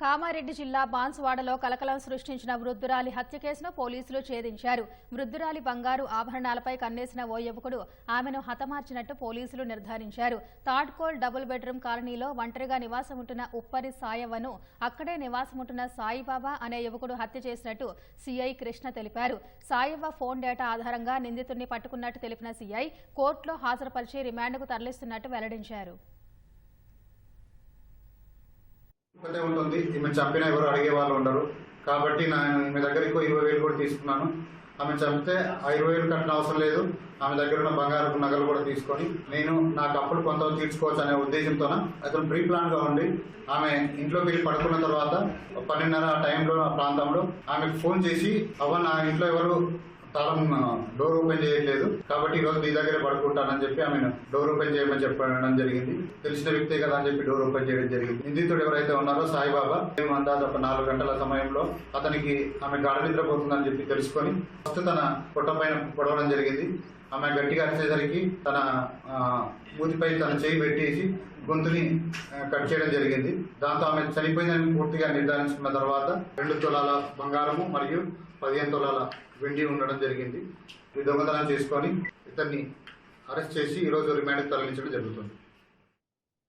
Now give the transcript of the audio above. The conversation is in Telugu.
కామారెడ్డి జిల్లా బాన్సువాడలో కలకలం సృష్టించిన వృద్ధురాలి హత్య కేసును పోలీసులు ఛేదించారు. వృద్ధురాలి బంగారు ఆభరణాలపై కన్నేసిన ఓ యువకుడు ఆమెను హతమార్చినట్టు పోలీసులు నిర్ధారించారు. తాడ్కోల్ డబుల్ బెడ్రూమ్ కాలనీలో ఒంటరిగా నివాసం ఉంటున్న ఉప్పరి సాయవ్వను అక్కడే నివాసం ఉంటున్న సాయిబాబా అనే యువకుడు హత్య చేసినట్టు సీఐ కృష్ణ తెలిపారు. సాయవ్వ ఫోన్ డేటా ఆధారంగా నిందితుడిని పట్టుకున్నట్టు తెలిపిన సీఐ కోర్టులో హాజరుపరిచి రిమాండ్కు తరలిస్తున్నట్టు వెల్లడించారు. ఒక్కతే ఉంటుంది. ఈమె చంపిన ఎవరు అడిగే వాళ్ళు ఉండరు. కాబట్టి నేను ఈమె దగ్గర ఎక్కువ ఇరవై వేలు కూడా తీసుకున్నాను. ఆమె చంపితే ఆ ఇరవై వేలు కట్టిన అవసరం లేదు. ఆమె దగ్గర ఉన్న బంగారు నగలు కూడా తీసుకొని నేను నాకు అప్పుడు కొంత తీర్చుకోవచ్చు అనే ఉద్దేశంతో అతను ప్రీ ప్లాన్గా ఉండి ఆమె ఇంట్లోకి వెళ్ళి పడుకున్న తర్వాత ఒక పన్నెండున్నర ఆ టైంలో ఆ ప్రాంతంలో ఆమెకు ఫోన్ చేసి అవ్వ నా ఇంట్లో ఎవరు తాళం డోర్ ఓపెన్ చేయట్లేదు. కాబట్టి ఈ రోజు నీ దగ్గర పడుకుంటానని చెప్పి ఆమె డోర్ ఓపెన్ చేయమని చెప్పడం జరిగింది. తెలిసిన వ్యక్తే కదా అని చెప్పి డోర్ ఓపెన్ చేయడం జరిగింది. నిందితుడు ఎవరైతే ఉన్నారో సాయిబాబా మేము అందాజ ఒక నాలుగు గంటల సమయంలో అతనికి ఆమె గాఢ నిద్రపోతుందని చెప్పి తెలుసుకొని ఫస్ట్ తన పొట్ట పైన పొడవడం జరిగింది. ఆమె గట్టిగా అరిచేసరికి తన ఊతిపై మూతిపై తన చేయి పెట్టేసి గొంతుని కట్ చేయడం జరిగింది. దాంతో ఆమె చనిపోయిందని పూర్తిగా నిర్ధారించుకున్న తర్వాత రెండు తులాల బంగారము మరియు పదిహేను తులాల వెండి ఉండడం జరిగింది. ఈ దొంగతనం చేసుకొని ఇతన్ని అరెస్ట్ చేసి ఈరోజు రిమాండ్కి తరలించడం జరుగుతుంది.